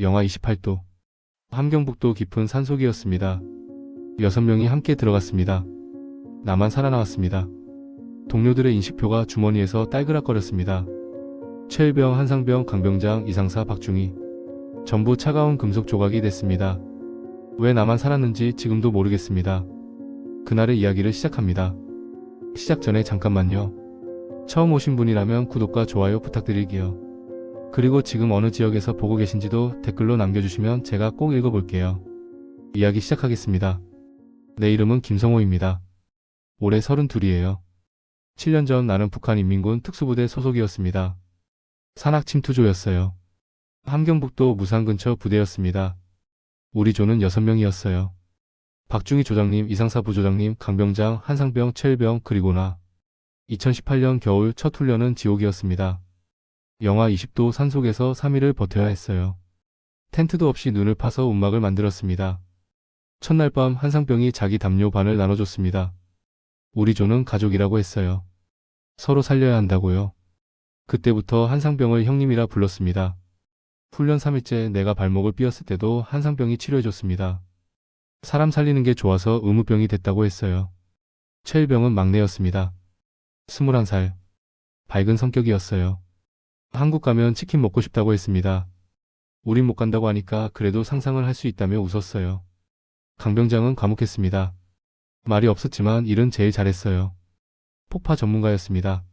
영하 28도. 함경북도 깊은 산속이었습니다. 여섯 명이 함께 들어갔습니다. 나만 살아나왔습니다. 동료들의 인식표가 주머니에서 딸그락거렸습니다. 최일병, 한상병, 강병장, 이상사, 박중희. 전부 차가운 금속 조각이 됐습니다. 왜 나만 살았는지 지금도 모르겠습니다. 그날의 이야기를 시작합니다. 시작 전에 잠깐만요. 처음 오신 분이라면 구독과 좋아요 부탁드릴게요. 그리고 지금 어느 지역에서 보고 계신지도 댓글로 남겨주시면 제가 꼭 읽어볼게요. 이야기 시작하겠습니다. 내 이름은 김성호입니다. 올해 32이에요. 7년 전 나는 북한 인민군 특수부대 소속이었습니다. 산악 침투조였어요. 함경북도 무산 근처 부대였습니다. 우리 조는 6명이었어요. 박중희 조장님, 이상사 부조장님, 강병장, 한상병, 최일병, 그리고 나. 2018년 겨울 첫 훈련은 지옥이었습니다. 영하 20도 산속에서 3일을 버텨야 했어요. 텐트도 없이 눈을 파서 움막을 만들었습니다. 첫날 밤 한상병이 자기 담요 반을 나눠줬습니다. 우리 조는 가족이라고 했어요. 서로 살려야 한다고요. 그때부터 한상병을 형님이라 불렀습니다. 훈련 3일째 내가 발목을 삐었을 때도 한상병이 치료해줬습니다. 사람 살리는 게 좋아서 의무병이 됐다고 했어요. 최일병은 막내였습니다. 21살. 밝은 성격이었어요. 한국 가면 치킨 먹고 싶다고 했습니다. 우린 못 간다고 하니까 그래도 상상을 할 수 있다며 웃었어요. 강병장은 과묵했습니다. 말이 없었지만 일은 제일 잘했어요. 폭파 전문가였습니다.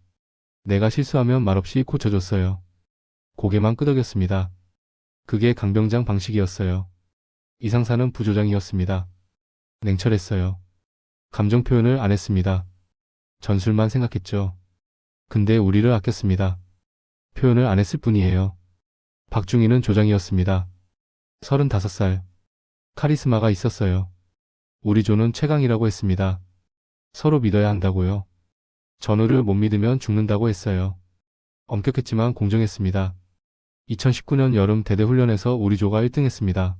내가 실수하면 말없이 고쳐줬어요. 고개만 끄덕였습니다. 그게 강병장 방식이었어요. 이상사는 부조장이었습니다. 냉철했어요. 감정 표현을 안 했습니다. 전술만 생각했죠. 근데 우리를 아꼈습니다. 표현을 안 했을 뿐이에요. 박중희는 조장이었습니다. 35살. 카리스마가 있었어요. 우리 조는 최강이라고 했습니다. 서로 믿어야 한다고요. 전우를 못 믿으면 죽는다고 했어요. 엄격했지만 공정했습니다. 2019년 여름 대대훈련에서 우리 조가 1등 했습니다.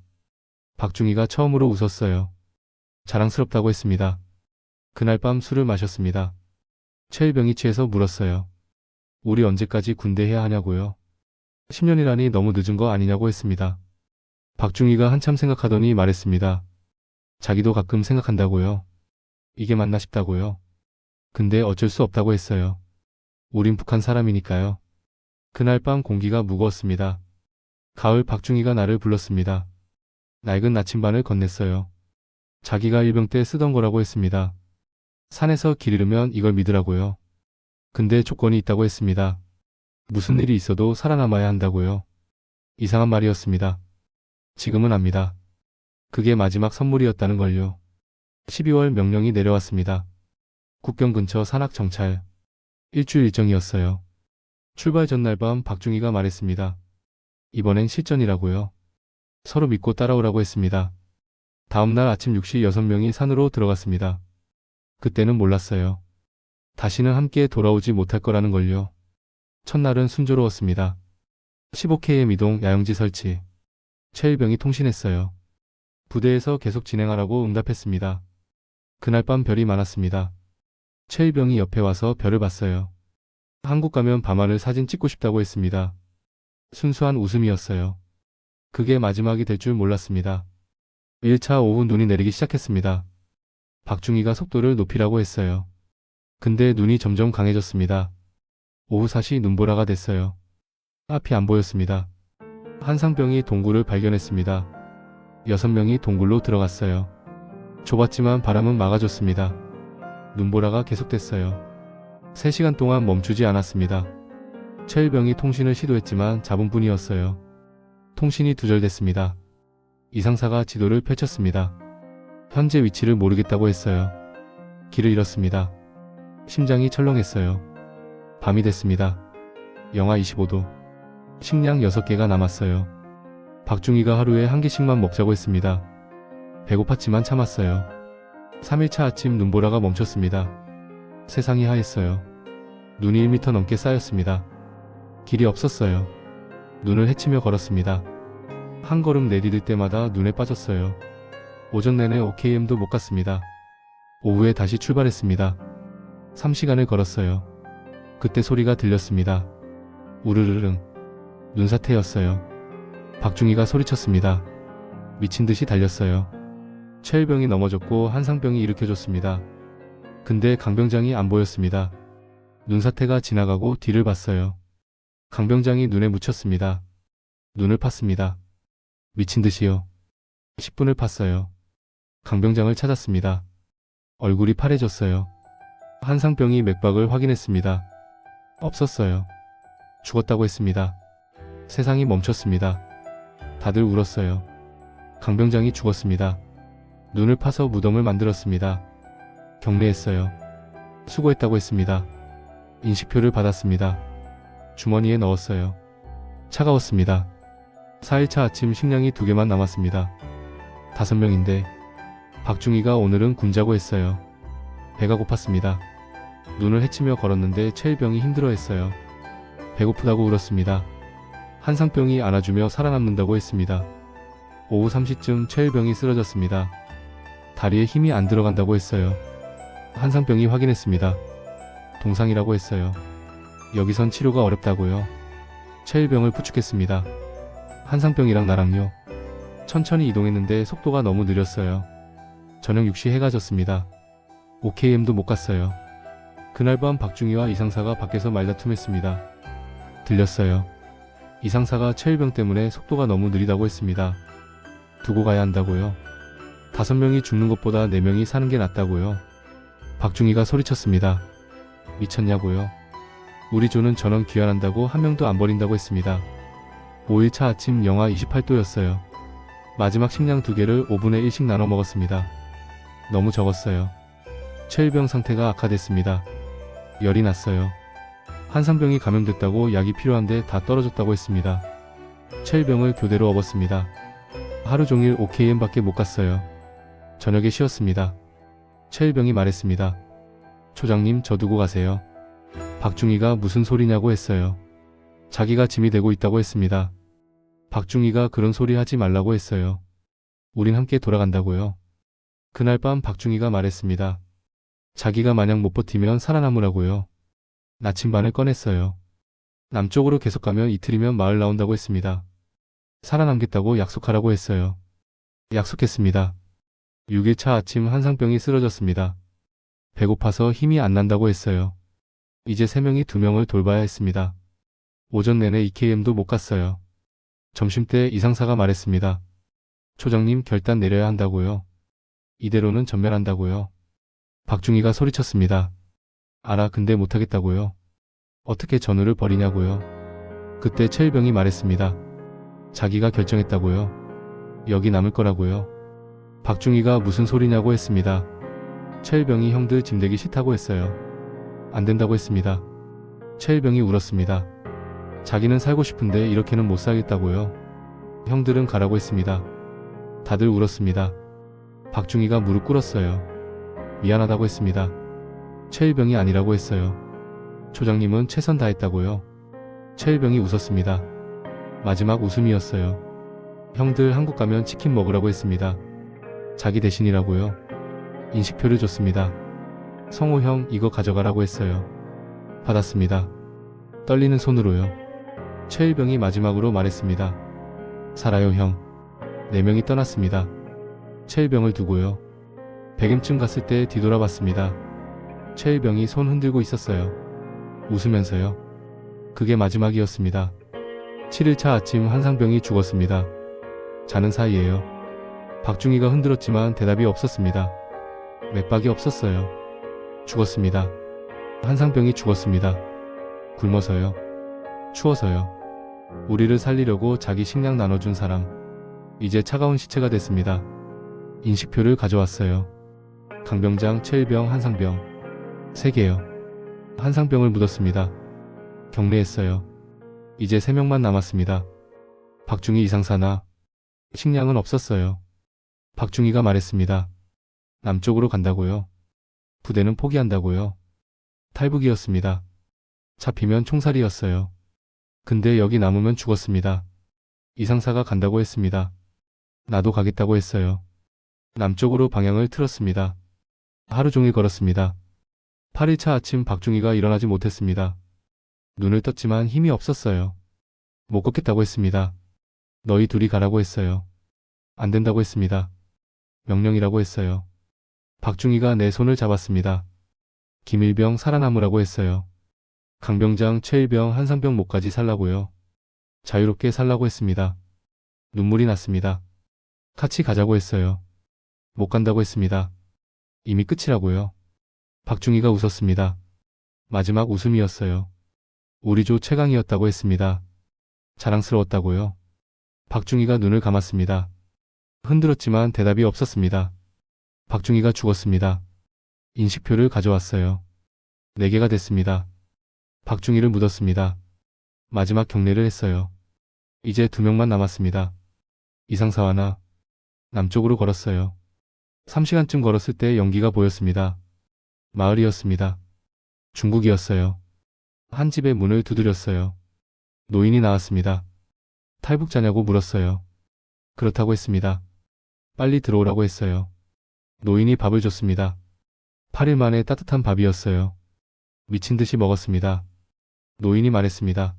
박중희가 처음으로 웃었어요. 자랑스럽다고 했습니다. 그날 밤 술을 마셨습니다. 최일병이 취해서 물었어요. 우리 언제까지 군대 해야 하냐고요. 10년이라니 너무 늦은 거 아니냐고 했습니다. 박중희가 한참 생각하더니 말했습니다. 자기도 가끔 생각한다고요. 이게 맞나 싶다고요. 근데 어쩔 수 없다고 했어요. 우린 북한 사람이니까요. 그날 밤 공기가 무거웠습니다. 가을 박중희가 나를 불렀습니다. 낡은 나침반을 건넸어요. 자기가 일병 때 쓰던 거라고 했습니다. 산에서 길 잃으면 이걸 믿으라고요. 근데 조건이 있다고 했습니다. 무슨 일이 있어도 살아남아야 한다고요. 이상한 말이었습니다. 지금은 압니다. 그게 마지막 선물이었다는 걸요. 12월 명령이 내려왔습니다. 국경 근처 산악 정찰. 일주일 일정이었어요. 출발 전날 밤 박중희가 말했습니다. 이번엔 실전이라고요. 서로 믿고 따라오라고 했습니다. 다음날 아침 6시 6명이 산으로 들어갔습니다. 그때는 몰랐어요. 다시는 함께 돌아오지 못할 거라는 걸요. 첫날은 순조로웠습니다. 15Km 이동 야영지 설치. 최일병이 통신했어요. 부대에서 계속 진행하라고 응답했습니다. 그날 밤 별이 많았습니다. 최일병이 옆에 와서 별을 봤어요. 한국 가면 밤하늘 사진 찍고 싶다고 했습니다. 순수한 웃음이었어요. 그게 마지막이 될 줄 몰랐습니다. 1차 오후 눈이 내리기 시작했습니다. 박중희가 속도를 높이라고 했어요. 근데 눈이 점점 강해졌습니다. 오후 4시 눈보라가 됐어요. 앞이 안 보였습니다. 한상병이 동굴을 발견했습니다. 여섯 명이 동굴로 들어갔어요. 좁았지만 바람은 막아줬습니다. 눈보라가 계속됐어요. 3시간 동안 멈추지 않았습니다. 최일병이 통신을 시도했지만 잡은 뿐이었어요. 통신이 두절됐습니다. 이상사가 지도를 펼쳤습니다. 현재 위치를 모르겠다고 했어요. 길을 잃었습니다. 심장이 철렁했어요. 밤이 됐습니다. 영하 25도. 식량 6개가 남았어요. 박중희가 하루에 한 개씩만 먹자고 했습니다. 배고팠지만 참았어요. 3일차 아침 눈보라가 멈췄습니다. 세상이 하였어요. 눈이 1미터 넘게 쌓였습니다. 길이 없었어요. 눈을 헤치며 걸었습니다. 한 걸음 내디딜 때마다 눈에 빠졌어요. 오전 내내 OKM도 못 갔습니다. 오후에 다시 출발했습니다. 3시간을 걸었어요. 그때 소리가 들렸습니다. 우르르릉. 눈사태였어요. 박중희가 소리쳤습니다. 미친 듯이 달렸어요. 최일병이 넘어졌고 한상병이 일으켜줬습니다. 근데 강병장이 안 보였습니다. 눈사태가 지나가고 뒤를 봤어요. 강병장이 눈에 묻혔습니다. 눈을 팠습니다. 미친 듯이요. 10분을 팠어요. 강병장을 찾았습니다. 얼굴이 파래졌어요. 한상병이 맥박을 확인했습니다. 없었어요. 죽었다고 했습니다. 세상이 멈췄습니다. 다들 울었어요. 강병장이 죽었습니다. 눈을 파서 무덤을 만들었습니다. 경례했어요. 수고했다고 했습니다. 인식표를 받았습니다. 주머니에 넣었어요. 차가웠습니다. 4일차 아침 식량이 두 개만 남았습니다. 다섯 명인데 박중희가 오늘은 굶자고 했어요. 배가 고팠습니다. 눈을 헤치며 걸었는데 최일병이 힘들어했어요. 배고프다고 울었습니다. 한상병이 안아주며 살아남는다고 했습니다. 오후 3시쯤 최일병이 쓰러졌습니다. 다리에 힘이 안 들어간다고 했어요. 한상병이 확인했습니다. 동상이라고 했어요. 여기선 치료가 어렵다고요. 최일병을 부축했습니다. 한상병이랑 나랑요. 천천히 이동했는데 속도가 너무 느렸어요. 저녁 6시 해가 졌습니다. OKM도 못 갔어요. 그날 밤 박중희와 이상사가 밖에서 말다툼했습니다. 들렸어요. 이상사가 최일병 때문에 속도가 너무 느리다고 했습니다. 두고 가야 한다고요. 다섯 명이 죽는 것보다 네 명이 사는 게 낫다고요. 박중희가 소리쳤습니다. 미쳤냐고요. 우리 조는 전원 귀환한다고 한 명도 안 버린다고 했습니다. 5일차 아침 영하 28도였어요. 마지막 식량 두 개를 5분의 1씩 나눠 먹었습니다. 너무 적었어요. 최일병 상태가 악화됐습니다. 열이 났어요. 한상병이 감염됐다고 약이 필요한데 다 떨어졌다고 했습니다. 최일병을 교대로 업었습니다. 하루 종일 OKM밖에 못 갔어요. 저녁에 쉬었습니다. 최일병이 말했습니다. 초장님 저 두고 가세요. 박중희가 무슨 소리냐고 했어요. 자기가 짐이 되고 있다고 했습니다. 박중희가 그런 소리 하지 말라고 했어요. 우린 함께 돌아간다고요. 그날 밤 박중희가 말했습니다. 자기가 만약 못 버티면 살아남으라고요. 나침반을 꺼냈어요. 남쪽으로 계속 가면 이틀이면 마을 나온다고 했습니다. 살아남겠다고 약속하라고 했어요. 약속했습니다. 6일차 아침 한상병이 쓰러졌습니다. 배고파서 힘이 안 난다고 했어요. 이제 3명이 2명을 돌봐야 했습니다. 오전 내내 EKM도 못 갔어요. 점심때 이상사가 말했습니다. 초장님 결단 내려야 한다고요. 이대로는 전멸한다고요. 박중희가 소리쳤습니다. 알아 근데 못하겠다고요. 어떻게 전우를 버리냐고요. 그때 최일병이 말했습니다. 자기가 결정했다고요. 여기 남을 거라고요. 박중희가 무슨 소리냐고 했습니다. 최일병이 형들 짐대기 싫다고 했어요. 안 된다고 했습니다. 최일병이 울었습니다. 자기는 살고 싶은데 이렇게는 못 살겠다고요. 형들은 가라고 했습니다. 다들 울었습니다. 박중희가 무릎 꿇었어요. 미안하다고 했습니다. 최일병이 아니라고 했어요. 초장님은 최선 다했다고요. 최일병이 웃었습니다. 마지막 웃음이었어요. 형들 한국 가면 치킨 먹으라고 했습니다. 자기 대신이라고요. 인식표를 줬습니다. 성호 형 이거 가져가라고 했어요. 받았습니다. 떨리는 손으로요. 최일병이 마지막으로 말했습니다. 살아요 형. 네 명이 떠났습니다. 최일병을 두고요. 백임쯤 갔을 때 뒤돌아봤습니다. 최일병이 손 흔들고 있었어요. 웃으면서요. 그게 마지막이었습니다. 7일차 아침 한상병이 죽었습니다. 자는 사이에요. 박중희가 흔들었지만 대답이 없었습니다. 맥박이 없었어요. 죽었습니다. 한상병이 죽었습니다. 굶어서요. 추워서요. 우리를 살리려고 자기 식량 나눠준 사람. 이제 차가운 시체가 됐습니다. 인식표를 가져왔어요. 강병장, 최일병, 한상병. 세 개요. 한상병을 묻었습니다. 경례했어요. 이제 세 명만 남았습니다. 박중희 이상사나 식량은 없었어요. 박중희가 말했습니다. 남쪽으로 간다고요. 부대는 포기한다고요. 탈북이었습니다. 잡히면 총살이었어요. 근데 여기 남으면 죽었습니다. 이상사가 간다고 했습니다. 나도 가겠다고 했어요. 남쪽으로 방향을 틀었습니다. 하루 종일 걸었습니다. 8일차 아침 박중희가 일어나지 못했습니다. 눈을 떴지만 힘이 없었어요. 못 걷겠다고 했습니다. 너희 둘이 가라고 했어요. 안 된다고 했습니다. 명령이라고 했어요. 박중희가 내 손을 잡았습니다. 김일병 살아남으라고 했어요. 강병장, 최일병, 한상병 목까지 살라고요. 자유롭게 살라고 했습니다. 눈물이 났습니다. 같이 가자고 했어요. 못 간다고 했습니다. 이미 끝이라고요. 박중희가 웃었습니다. 마지막 웃음이었어요. 우리 조 최강이었다고 했습니다. 자랑스러웠다고요. 박중희가 눈을 감았습니다. 흔들었지만 대답이 없었습니다. 박중희가 죽었습니다. 인식표를 가져왔어요. 네 개가 됐습니다. 박중희를 묻었습니다. 마지막 경례를 했어요. 이제 두 명만 남았습니다. 이상사와 나. 남쪽으로 걸었어요. 3시간쯤 걸었을 때 연기가 보였습니다. 마을이었습니다. 중국이었어요. 한 집의 문을 두드렸어요. 노인이 나왔습니다. 탈북자냐고 물었어요. 그렇다고 했습니다. 빨리 들어오라고 했어요. 노인이 밥을 줬습니다. 8일 만에 따뜻한 밥이었어요. 미친 듯이 먹었습니다. 노인이 말했습니다.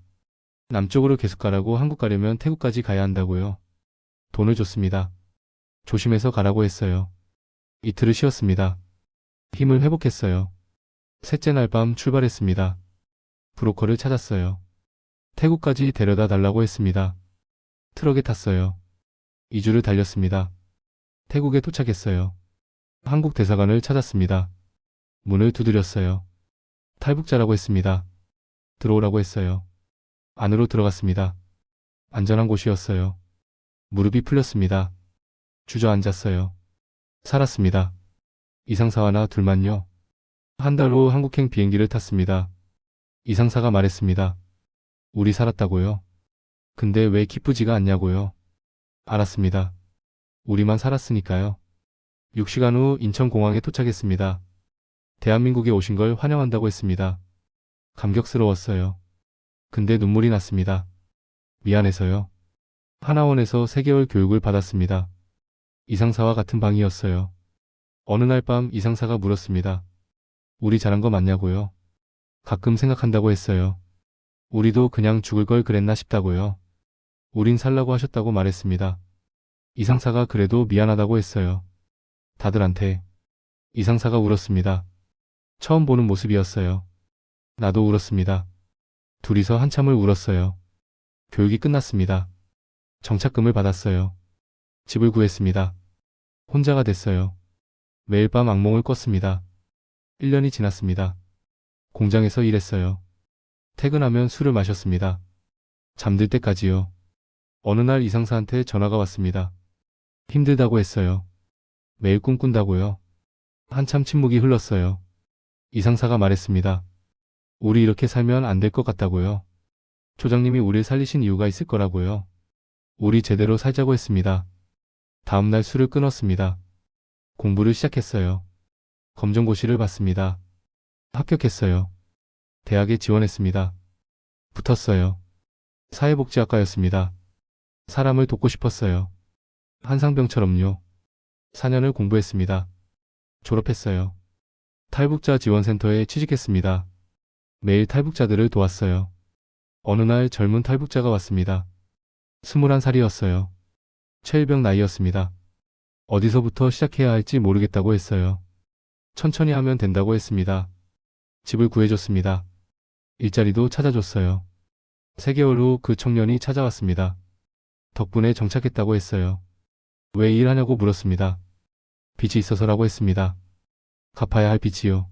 남쪽으로 계속 가라고 한국 가려면 태국까지 가야 한다고요. 돈을 줬습니다. 조심해서 가라고 했어요. 이틀을 쉬었습니다. 힘을 회복했어요. 셋째 날 밤 출발했습니다. 브로커를 찾았어요. 태국까지 데려다 달라고 했습니다. 트럭에 탔어요. 2주를 달렸습니다. 태국에 도착했어요. 한국 대사관을 찾았습니다. 문을 두드렸어요. 탈북자라고 했습니다. 들어오라고 했어요. 안으로 들어갔습니다. 안전한 곳이었어요. 무릎이 풀렸습니다. 주저앉았어요. 살았습니다. 이상사와 나 둘만요. 한 달 후 한국행 비행기를 탔습니다. 이상사가 말했습니다. 우리 살았다고요? 근데 왜 기쁘지가 않냐고요? 알았습니다. 우리만 살았으니까요. 6시간 후 인천공항에 도착했습니다. 대한민국에 오신 걸 환영한다고 했습니다. 감격스러웠어요. 근데 눈물이 났습니다. 미안해서요. 하나원에서 3개월 교육을 받았습니다. 이상사와 같은 방이었어요. 어느 날 밤 이상사가 물었습니다. 우리 잘한 거 맞냐고요? 가끔 생각한다고 했어요. 우리도 그냥 죽을 걸 그랬나 싶다고요. 우린 살라고 하셨다고 말했습니다. 이상사가 그래도 미안하다고 했어요. 다들한테. 이상사가 울었습니다. 처음 보는 모습이었어요. 나도 울었습니다. 둘이서 한참을 울었어요. 교육이 끝났습니다. 정착금을 받았어요. 집을 구했습니다. 혼자가 됐어요. 매일 밤 악몽을 꿨습니다. 1년이 지났습니다. 공장에서 일했어요. 퇴근하면 술을 마셨습니다. 잠들 때까지요. 어느 날 이상사한테 전화가 왔습니다. 힘들다고 했어요. 매일 꿈꾼다고요. 한참 침묵이 흘렀어요. 이상사가 말했습니다. 우리 이렇게 살면 안 될 것 같다고요. 조장님이 우리를 살리신 이유가 있을 거라고요. 우리 제대로 살자고 했습니다. 다음날 술을 끊었습니다. 공부를 시작했어요. 검정고시를 봤습니다. 합격했어요. 대학에 지원했습니다. 붙었어요. 사회복지학과였습니다. 사람을 돕고 싶었어요. 한상병처럼요. 4년을 공부했습니다. 졸업했어요. 탈북자 지원센터에 취직했습니다. 매일 탈북자들을 도왔어요. 어느 날 젊은 탈북자가 왔습니다. 21살이었어요. 최일병 나이였습니다. 어디서부터 시작해야 할지 모르겠다고 했어요. 천천히 하면 된다고 했습니다. 집을 구해줬습니다. 일자리도 찾아줬어요. 3개월 후 그 청년이 찾아왔습니다. 덕분에 정착했다고 했어요. 왜 일하냐고 물었습니다. 빚이 있어서라고 했습니다. 갚아야 할 빚이요.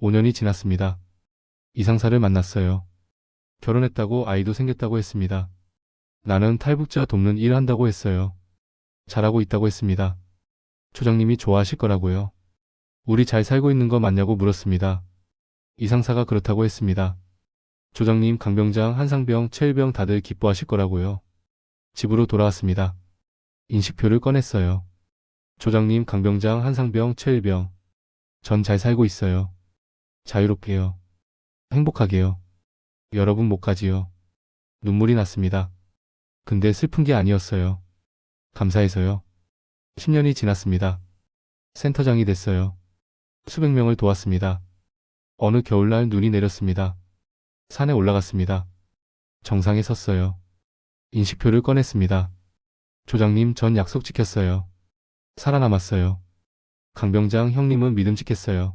5년이 지났습니다. 이상사를 만났어요. 결혼했다고 아이도 생겼다고 했습니다. 나는 탈북자 돕는 일 한다고 했어요. 잘하고 있다고 했습니다. 초장님이 좋아하실 거라고요. 우리 잘 살고 있는 거 맞냐고 물었습니다. 이상사가 그렇다고 했습니다. 조장님, 강병장, 한상병, 최일병 다들 기뻐하실 거라고요. 집으로 돌아왔습니다. 인식표를 꺼냈어요. 조장님, 강병장, 한상병, 최일병. 전 잘 살고 있어요. 자유롭게요. 행복하게요. 여러분 못 가지요. 눈물이 났습니다. 근데 슬픈 게 아니었어요. 감사해서요. 10년이 지났습니다. 센터장이 됐어요. 수백 명을 도왔습니다. 어느 겨울날 눈이 내렸습니다. 산에 올라갔습니다. 정상에 섰어요. 인식표를 꺼냈습니다. 조장님 전 약속 지켰어요. 살아남았어요. 강병장 형님은 믿음직했어요.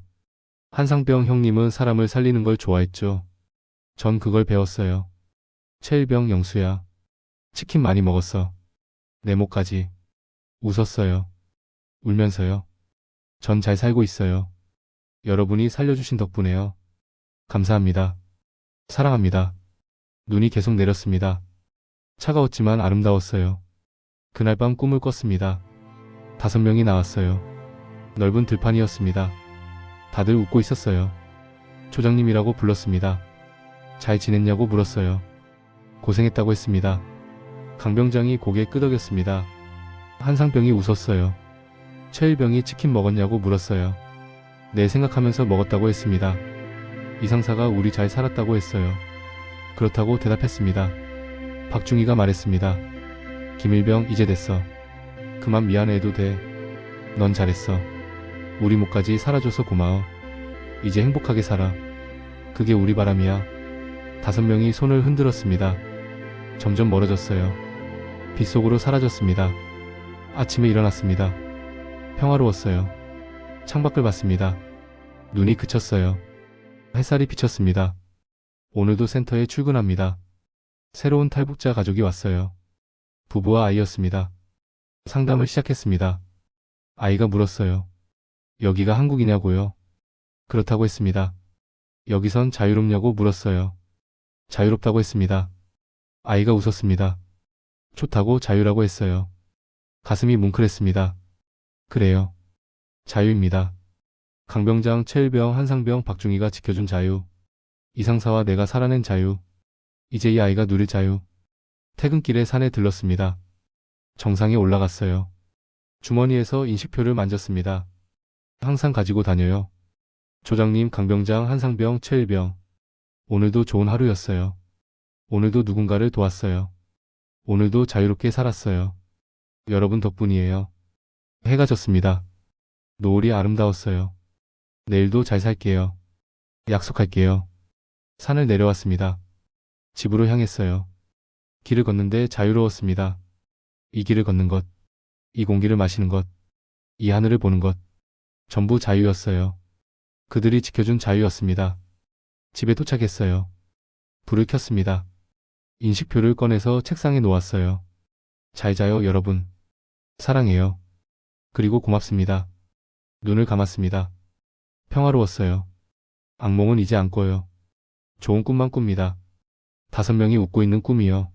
한상병 형님은 사람을 살리는 걸 좋아했죠. 전 그걸 배웠어요. 최일병 영수야. 치킨 많이 먹었어. 내 목까지. 웃었어요. 울면서요. 전 잘 살고 있어요. 여러분이 살려주신 덕분에요. 감사합니다. 사랑합니다. 눈이 계속 내렸습니다. 차가웠지만 아름다웠어요. 그날 밤 꿈을 꿨습니다. 다섯 명이 나왔어요. 넓은 들판이었습니다. 다들 웃고 있었어요. 초장님이라고 불렀습니다. 잘 지냈냐고 물었어요. 고생했다고 했습니다. 강병장이 고개 끄덕였습니다. 한상병이 웃었어요. 최일병이 치킨 먹었냐고 물었어요. 네 생각하면서 먹었다고 했습니다. 이상사가 우리 잘 살았다고 했어요. 그렇다고 대답했습니다. 박중희가 말했습니다. 김일병 이제 됐어. 그만 미안해도 돼. 넌 잘했어. 우리 목까지 살아줘서 고마워. 이제 행복하게 살아. 그게 우리 바람이야. 다섯 명이 손을 흔들었습니다. 점점 멀어졌어요. 빗속으로 사라졌습니다. 아침에 일어났습니다. 평화로웠어요. 창밖을 봤습니다. 눈이 그쳤어요. 햇살이 비쳤습니다. 오늘도 센터에 출근합니다. 새로운 탈북자 가족이 왔어요. 부부와 아이였습니다. 상담을 시작했습니다. 아이가 물었어요. 여기가 한국이냐고요? 그렇다고 했습니다. 여기선 자유롭냐고 물었어요. 자유롭다고 했습니다. 아이가 웃었습니다. 좋다고 자유라고 했어요. 가슴이 뭉클했습니다. 그래요. 자유입니다. 강병장, 최일병, 한상병, 박중희가 지켜준 자유. 이상사와 내가 살아낸 자유. 이제 이 아이가 누릴 자유. 퇴근길에 산에 들렀습니다. 정상에 올라갔어요. 주머니에서 인식표를 만졌습니다. 항상 가지고 다녀요. 조장님, 강병장, 한상병, 최일병. 오늘도 좋은 하루였어요. 오늘도 누군가를 도왔어요. 오늘도 자유롭게 살았어요. 여러분 덕분이에요. 해가 졌습니다. 노을이 아름다웠어요. 내일도 잘 살게요. 약속할게요. 산을 내려왔습니다. 집으로 향했어요. 길을 걷는데 자유로웠습니다. 이 길을 걷는 것, 이 공기를 마시는 것, 이 하늘을 보는 것, 전부 자유였어요. 그들이 지켜준 자유였습니다. 집에 도착했어요. 불을 켰습니다. 인식표를 꺼내서 책상에 놓았어요. 잘 자요, 여러분. 사랑해요. 그리고 고맙습니다. 눈을 감았습니다. 평화로웠어요. 악몽은 이제 안 꿔요. 좋은 꿈만 꿉니다. 다섯 명이 웃고 있는 꿈이요.